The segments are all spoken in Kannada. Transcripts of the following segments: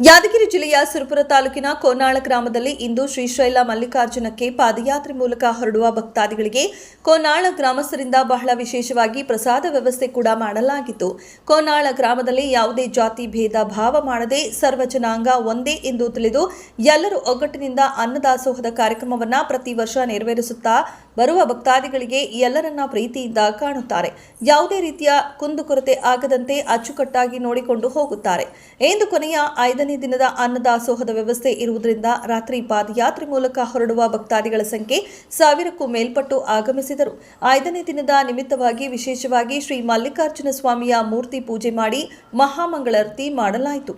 ಯಾದಗಿರಿ ಜಿಲ್ಲೆಯ ಸುರಪುರ ತಾಲೂಕಿನ ಕೋನಾಳ ಗ್ರಾಮದಲ್ಲಿ ಇಂದು ಶ್ರೀಶೈಲ ಮಲ್ಲಿಕಾರ್ಜುನಕ್ಕೆ ಪಾದಯಾತ್ರೆ ಮೂಲಕ ಹೊರಡುವ ಭಕ್ತಾದಿಗಳಿಗೆ ಕೋನಾಳ ಗ್ರಾಮಸ್ಥರಿಂದ ಬಹಳ ವಿಶೇಷವಾಗಿ ಪ್ರಸಾದ ವ್ಯವಸ್ಥೆ ಕೂಡ ಮಾಡಲಾಗಿತ್ತು. ಕೋನಾಳ ಗ್ರಾಮದಲ್ಲಿ ಯಾವುದೇ ಜಾತಿ ಭೇದ ಭಾವ ಮಾಡದೆ ಸರ್ವ ಜನಾಂಗ ಒಂದೇ ಎಂದು ತಿಳಿದು ಎಲ್ಲರೂ ಒಗ್ಗಟ್ಟಿನಿಂದ ಅನ್ನದಾಸೋಹದ ಕಾರ್ಯಕ್ರಮವನ್ನು ಪ್ರತಿ ವರ್ಷ ನೆರವೇರಿಸುತ್ತಾ ಬರುವ ಭಕ್ತಾದಿಗಳಿಗೆ ಎಲ್ಲರನ್ನ ಪ್ರೀತಿಯಿಂದ ಕಾಣುತ್ತಾರೆ. ಯಾವುದೇ ರೀತಿಯ ಕುಂದುಕೊರತೆ ಆಗದಂತೆ ಅಚ್ಚುಕಟ್ಟಾಗಿ ನೋಡಿಕೊಂಡು ಹೋಗುತ್ತಾರೆ. ಎಂದು ಕೊನೆಯ ಐದನೇ ದಿನದ ಅನ್ನದಾಸೋಹದ ವ್ಯವಸ್ಥೆ ಇರುವುದರಿಂದ ರಾತ್ರಿ ಪಾದಯಾತ್ರೆ ಮೂಲಕ ಹೊರಡುವ ಭಕ್ತಾದಿಗಳ ಸಂಖ್ಯೆ ಸಾವಿರಕ್ಕೂ ಮೇಲ್ಪಟ್ಟು ಆಗಮಿಸಿದರು. ಐದನೇ ದಿನದ ನಿಮಿತ್ತವಾಗಿ ವಿಶೇಷವಾಗಿ ಶ್ರೀ ಮಲ್ಲಿಕಾರ್ಜುನ ಸ್ವಾಮಿಯ ಮೂರ್ತಿ ಪೂಜೆ ಮಾಡಿ ಮಹಾಮಂಗಳಾರತಿ ಮಾಡಲಾಯಿತು.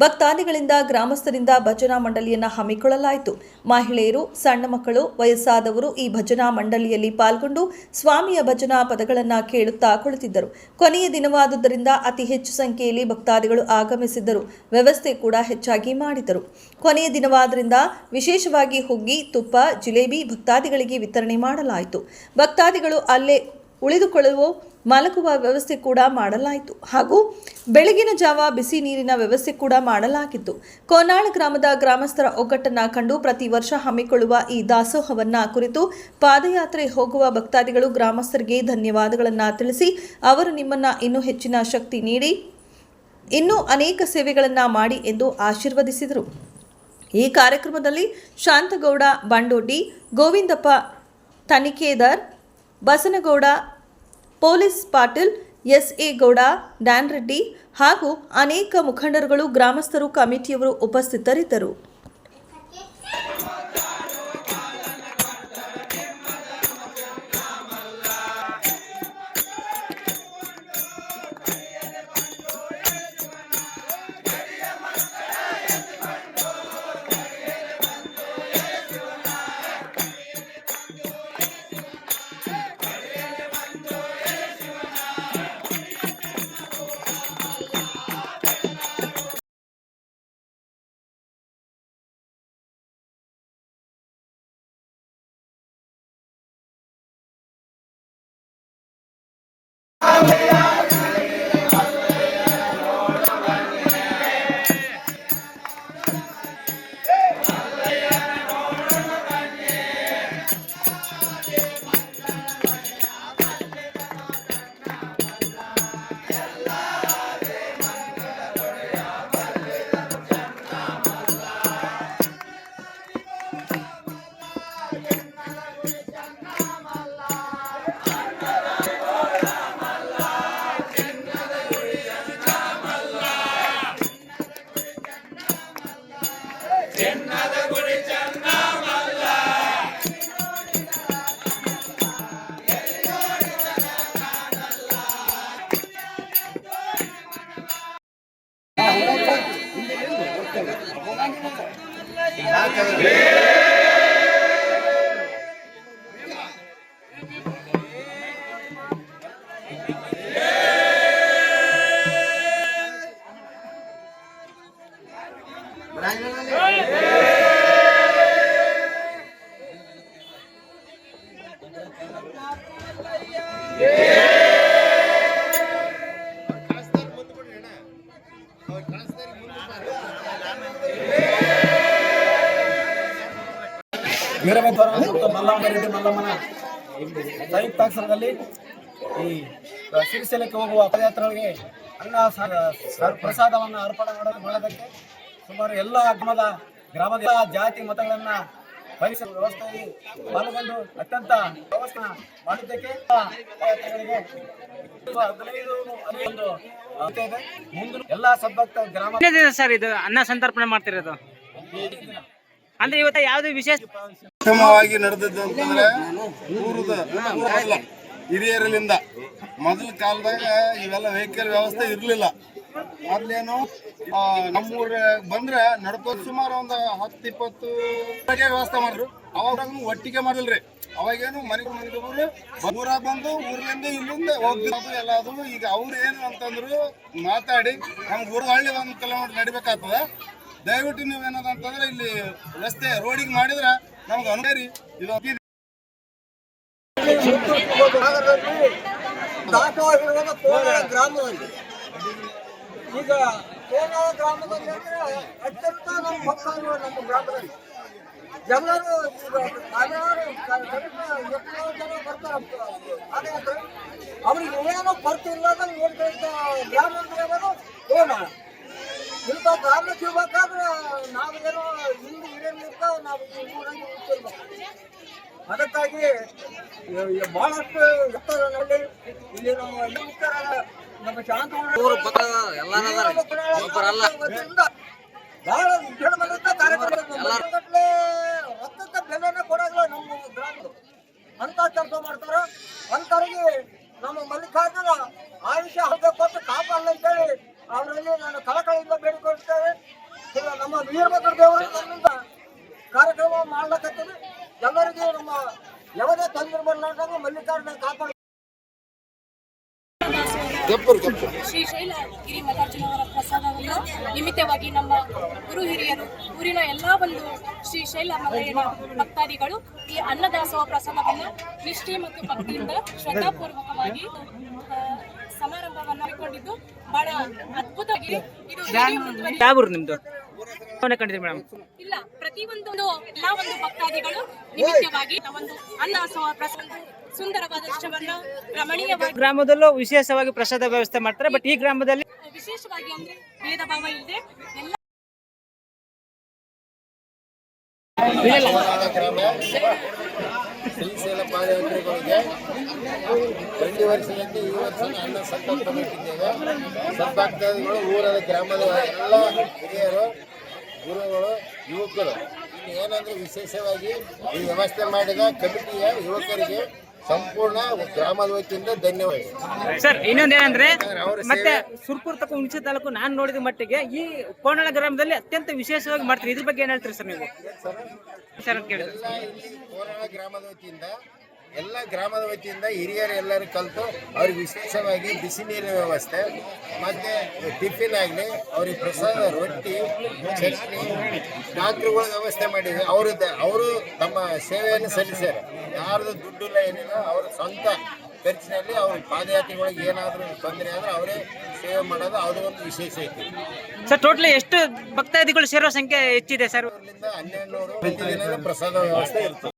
ಭಕ್ತಾದಿಗಳಿಂದ ಗ್ರಾಮಸ್ಥರಿಂದ ಭಜನಾ ಮಂಡಳಿಯನ್ನು ಹಮ್ಮಿಕೊಳ್ಳಲಾಯಿತು. ಮಹಿಳೆಯರು, ಸಣ್ಣ ಮಕ್ಕಳು, ವಯಸ್ಸಾದವರು ಈ ಭಜನಾ ಮಂಡಳಿಯಲ್ಲಿ ಪಾಲ್ಗೊಂಡು ಸ್ವಾಮಿಯ ಭಜನಾ ಪದಗಳನ್ನು ಕೇಳುತ್ತಾ ಕುಳಿತಿದ್ದರು. ಕೊನೆಯ ದಿನವಾದುದರಿಂದ ಅತಿ ಹೆಚ್ಚು ಸಂಖ್ಯೆಯಲ್ಲಿ ಭಕ್ತಾದಿಗಳು ಆಗಮಿಸಿದ್ದರು. ವ್ಯವಸ್ಥೆ ಕೂಡ ಹೆಚ್ಚಾಗಿ ಮಾಡಿದರು. ಕೊನೆಯ ದಿನವಾದ್ದರಿಂದ ವಿಶೇಷವಾಗಿ ಹುಗ್ಗಿ, ತುಪ್ಪ, ಜಿಲೇಬಿ ಭಕ್ತಾದಿಗಳಿಗೆ ವಿತರಣೆ ಮಾಡಲಾಯಿತು. ಭಕ್ತಾದಿಗಳು ಅಲ್ಲೇ ಉಳಿದುಕೊಳ್ಳುವ ಮಲಗುವ ವ್ಯವಸ್ಥೆ ಕೂಡ ಮಾಡಲಾಯಿತು. ಹಾಗೂ ಬೆಳಗಿನ ಜಾವ ಬಿಸಿ ನೀರಿನ ವ್ಯವಸ್ಥೆ ಕೂಡ ಮಾಡಲಾಗಿತ್ತು. ಕೋನಾಳ ಗ್ರಾಮದ ಗ್ರಾಮಸ್ಥರ ಒಗ್ಗಟ್ಟನ್ನು ಕಂಡು ಪ್ರತಿ ವರ್ಷ ಹಮ್ಮಿಕೊಳ್ಳುವ ಈ ದಾಸೋಹವನ್ನ ಕುರಿತು ಪಾದಯಾತ್ರೆ ಹೋಗುವ ಭಕ್ತಾದಿಗಳು ಗ್ರಾಮಸ್ಥರಿಗೆ ಧನ್ಯವಾದಗಳನ್ನು ತಿಳಿಸಿ ಅವರು ನಿಮ್ಮನ್ನ ಇನ್ನೂ ಹೆಚ್ಚಿನ ಶಕ್ತಿ ನೀಡಿ, ಇನ್ನೂ ಅನೇಕ ಸೇವೆಗಳನ್ನು ಮಾಡಿ ಎಂದು ಆಶೀರ್ವದಿಸಿದರು. ಈ ಕಾರ್ಯಕ್ರಮದಲ್ಲಿ Shantagouda, Bandodi, Govindappa, Tanikhedar, Basanagouda police Patil S A Gouda Dan Reddy ಹಾಗೂ ಅನೇಕ ಮುಖಂಡರುಗಳು ಗ್ರಾಮಸ್ಥರು ಕಮಿಟಿಯವರು ಉಪಸ್ಥಿತರಿದ್ದರು. Yeah. ಮತ್ತು ಮಲ್ಲಮ್ಮ ರೆಡ್ಡಿ ಮಲ್ಲಮ್ಮನ ಸಂಯುಕ್ತಾಕ್ಷರದಲ್ಲಿ ಈ ಶ್ರೀಶೈಲಕ್ಕೆ ಹೋಗುವ ಪದಯಾತ್ರೆಗಳಿಗೆ ಅನ್ನ ಪ್ರಸಾದವನ್ನು ಅರ್ಪಣೆ ಮಾಡಲು ಮಾಡೋದಕ್ಕೆ ಸುಮಾರು ಎಲ್ಲ ಗ್ರಾಮದ ಗ್ರಾಮದ ಜಾತಿ ಮತಗಳನ್ನ ಪರಿಸರ ವ್ಯವಸ್ಥೆಯಲ್ಲಿ ಪಾಲ್ಗೊಂಡು ಅತ್ಯಂತ ವ್ಯವಸ್ಥೆ ಮಾಡಿದ್ದಕ್ಕೆ ಹದಿನೈದು ಮುಂದಿನ ಎಲ್ಲ ಸದ್ಭಕ್ತ ಗ್ರಾಮ ಸರ್ ಇದು ಅನ್ನ ಸಂತರ್ಪಣೆ ಮಾಡ್ತಿರೋದು? ಅಂದ್ರೆ ಇವತ್ತು ಯಾವ್ದು ವಿಶೇಷ ಉತ್ತಮವಾಗಿ ನಡೆದದ್ದು ಅಂತಂದ್ರೆ ಊರದ ಹಿರಿಯರಲ್ಲಿಂದ. ಮೊದಲ ಕಾಲದಾಗ ಇವೆಲ್ಲ ವೆಹಿಕಲ್ ವ್ಯವಸ್ಥೆ ಇರಲಿಲ್ಲ. ಮೊದ್ಲೇನು ನಮ್ಮೂರ ಬಂದ್ರೆ ನಡ್ಕೋದ್ ಸುಮಾರು ಒಂದು ಹತ್ತು, ಇಪ್ಪತ್ತು ವ್ಯವಸ್ಥೆ ಮಾಡಿದ್ರು. ಅವಾಗ ಒಟ್ಟಿಗೆ ಮಾಡಿಲ್ರಿ. ಅವಾಗೇನು ಮನೆ ಮನೆಗೆ ಊರ ಬಂದು, ಊರ್ಲಿಂದ ಇಲ್ಲಿಂದ ಹೋಗ್ತಿರೋದು ಎಲ್ಲ ಅದು ಈಗ ಅವ್ರು ಏನು ಅಂತಂದ್ರು ಮಾತಾಡಿ, ನಮ್ಗೆ ಊರ ಹಳ್ಳಿ ಒಂದು ಕಿಲೋಮೀಟರ್ ನಡಿಬೇಕಾಗ್ತದ. ದಯವಿಟ್ಟು ನೀವು ಏನದ ಅಂತಂದ್ರೆ ಇಲ್ಲಿ ರಸ್ತೆ ರೋಡಿಗೆ ಮಾಡಿದ್ರೆ ನಮ್ಗೆ ಅನುಕರಿ ಇದು. ದಾಖವಾಗಿರುವ ಕೋಲಾರ ಗ್ರಾಮದಲ್ಲಿ. ಈಗ ಕೋಲಾರ ಗ್ರಾಮದಲ್ಲಿ ಅಂದ್ರೆ ಅತ್ಯಂತ ನಮ್ಮ ಮಕ್ಕಳು ನಮ್ಮ ಗ್ರಾಮದಲ್ಲಿ. ಎಲ್ಲರೂ ಸಾವಿರಾರು ಎಷ್ಟೋ ಜನ ಬರ್ತಾರೆ ಅವ್ರಿಗೆ ಏನೋ ಬರ್ತಿಲ್ಲ ನೋಡ್ತಾ ಗ್ರಾಮ ಗ್ರಾಮಕ್ಕೆ ಇರ್ಬೇಕಾದ್ರೆ ನಾವೇನೋ ಹಿಂದೆ ಹಿರಿಯರ್ಲಿಂದ ನಾವು ಊರಾಗಿ ಅದಕ್ಕಾಗಿ ಬಹಳಷ್ಟು ಎತ್ತರದಲ್ಲಿ ಇಲ್ಲಿ ನಮ್ಮ ಯುವಕರ ನಮ್ಮ ಶಾಂತ ಬಹಳ ವಿಜೃಂಭಣೆಯಿಂದ ಕಾರ್ಯಕ್ರಮ. ರೊಕ್ಕಕ್ಕೆ ಬೆಲೆನೇ ಕೊಡಲ್ಲ ನಮ್ಮ ಗ್ರಾಮದ ಅಂತ ಕೆಲಸ ಮಾಡ್ತಾರ. ಅಂತವರಿಗೆ ನಮ್ಮ ಮಲ್ಲಿಕಾರ್ಜುನ ಆಯುಷ್ಯ ಹಬ್ಬ ಕೊಟ್ಟು ಕಾಪಾಡಲಿ ಅಂತೇಳಿ ಅವರಲ್ಲಿ ನಾನು ಕಳಕಳಿಯಿಂದ ನಮ್ಮ ವೀರಭದ್ರ ನಮ್ಮಿಂದ ಕಾರ್ಯಕ್ರಮ ಮಾಡ್ಲಕತ್ತೀವಿ ಎಲ್ಲರಿಗೂ ನಮ್ಮ ಯಾವುದೇ ತೊಂದರೆ ಬರಲಾರ್ದಂಗೆ ಮಲ್ಲಿಕಾರ್ಜುನ ಕಾಪಾಡ ಶ್ರೀ ಶೈಲಗಿರಿ ಮಲ್ಲಿಕಾರ್ಜುನವರ ಪ್ರಸಾದವನ್ನು ನಿಮಿತ್ತವಾಗಿ ನಮ್ಮ ಗುರು ಹಿರಿಯರು ಊರಿನ ಎಲ್ಲ ಒಂದು ಶ್ರೀ ಶೈಲ ಮಲ್ಲಯ್ಯನ ಭಕ್ತಾದಿಗಳು ಈ ಅನ್ನದಾಸೋಹ ಪ್ರಸಾದವನ್ನು ನಿಷ್ಠೆ ಮತ್ತು ಭಕ್ತಿಯಿಂದ ಶ್ರದ್ಧಾಪೂರ್ವಕವಾಗಿ ಸಮಾರಂಭವನ್ನು ಹಾಕಿಕೊಂಡಿದ್ದು ಬಹಳ ಅದ್ಭುತವಾಗಿ ಇದು ಮುಂದುವರಿ ಮೇಡಮ್? ಇಲ್ಲ ಪ್ರತಿಯೊಂದು ಎಲ್ಲ ಒಂದು ಭಕ್ತಾದಿಗಳು ನಿಮಿತ್ತವಾಗಿ ಒಂದು ಪ್ರಸಾದ ಸುಂದರವಾದ ದೃಶ್ಯವನ್ನ ರಮಣೀಯವಾಗಿ ಗ್ರಾಮದಲ್ಲೂ ವಿಶೇಷವಾಗಿ ಪ್ರಸಾದ ವ್ಯವಸ್ಥೆ ಮಾಡ್ತಾರೆ ಬಟ್ ಈ ಗ್ರಾಮದಲ್ಲಿ ವಿಶೇಷವಾಗಿ ಅಂದ್ರೆ ಭೇದ ಭಾವ ಇಲ್ಲದೆ ಎಲ್ಲ ಶ್ರೀಶೈಲ ಪಾದಯಾತ್ರಿಗಳಿಗೆ ಪ್ರತಿ ವರ್ಷದಂತೆ ಈ ವರ್ಷ ಸಂಕಲ್ಪ ಇಟ್ಟಿದ್ದೇವೆ ಸದ್ಭಕ್ತಾದಿಗಳು ಊರದ ಗ್ರಾಮದ ಎಲ್ಲ ಹಿರಿಯರು, ಗುರುಗಳು, ಯುವಕರು. ಏನಂದ್ರೆ ವಿಶೇಷವಾಗಿ ಈ ವ್ಯವಸ್ಥೆ ಮಾಡಿದ ಕಮಿಟಿಯ ಯುವಕರಿಗೆ ಸಂಪೂರ್ಣ ಗ್ರಾಮದ ವತಿಯಿಂದ ಧನ್ಯವಾದ. ಸರ್ ಇನ್ನೊಂದೇನಂದ್ರೆ ಮತ್ತೆ ಸುರ್ಪುರ್ ತಕ್ಕ ಹುಣಸೆ ತಾಲೂಕು ನಾನು ನೋಡಿದ ಮಟ್ಟಿಗೆ ಈ ಕೋಣಳ ಗ್ರಾಮದಲ್ಲಿ ಅತ್ಯಂತ ವಿಶೇಷವಾಗಿ ಮಾಡ್ತೀರಿ. ಇದ್ರ ಬಗ್ಗೆ ಏನ್ ಹೇಳ್ತೀರಿ ಸರ್ ನೀವು? ಸರ್ ಕೇಳಿದ್ರೆ. ಇಲ್ಲಿ ಗ್ರಾಮದ ವತಿಯಿಂದ ಎಲ್ಲ ಗ್ರಾಮದ ವತಿಯಿಂದ ಹಿರಿಯರು ಎಲ್ಲರೂ ಕಲಿತು ಅವ್ರಿಗೆ ವಿಶೇಷವಾಗಿ ಬಿಸಿ ನೀರಿನ ವ್ಯವಸ್ಥೆ ಮತ್ತೆ ಟಿಫಿನ್ ಆಗಲಿ ಅವ್ರಿಗೆ ಪ್ರಸಾದ ರೊಟ್ಟಿ ಚಟ್ನಿ ಡಾಕ್ಟ್ರುಗಳ ವ್ಯವಸ್ಥೆ ಮಾಡಿದ್ರು. ಅವರು ಅವರು ತಮ್ಮ ಸೇವೆಯನ್ನು ಸಲ್ಲಿಸ್ಯಾರ. ಯಾರ್ದು ದುಡ್ಡು ಇಲ್ಲ ಏನಿಲ್ಲ ಅವ್ರ ಸ್ವಂತ ಖರ್ಚಿನಲ್ಲಿ ಅವ್ರ ಪಾದಯಾತ್ರೆಗಳಿಗೆ ಏನಾದರೂ ತೊಂದರೆ ಆದರೆ ಅವರೇ ಸೇವೆ ಮಾಡೋದು ಅದು ಒಂದು ವಿಶೇಷ ಐತಿ. ಸರ್ ಟೋಟಲಿ ಎಷ್ಟು ಭಕ್ತಾದಿಗಳು ಸೇರೋ ಸಂಖ್ಯೆ ಹೆಚ್ಚಿದೆ ಸರ್? ಅಲ್ಲಿಂದ ಹನ್ನೆರಡು ನೂರು ಪ್ರತಿದಿನ ಪ್ರಸಾದ ವ್ಯವಸ್ಥೆ ಇರ್ತದೆ.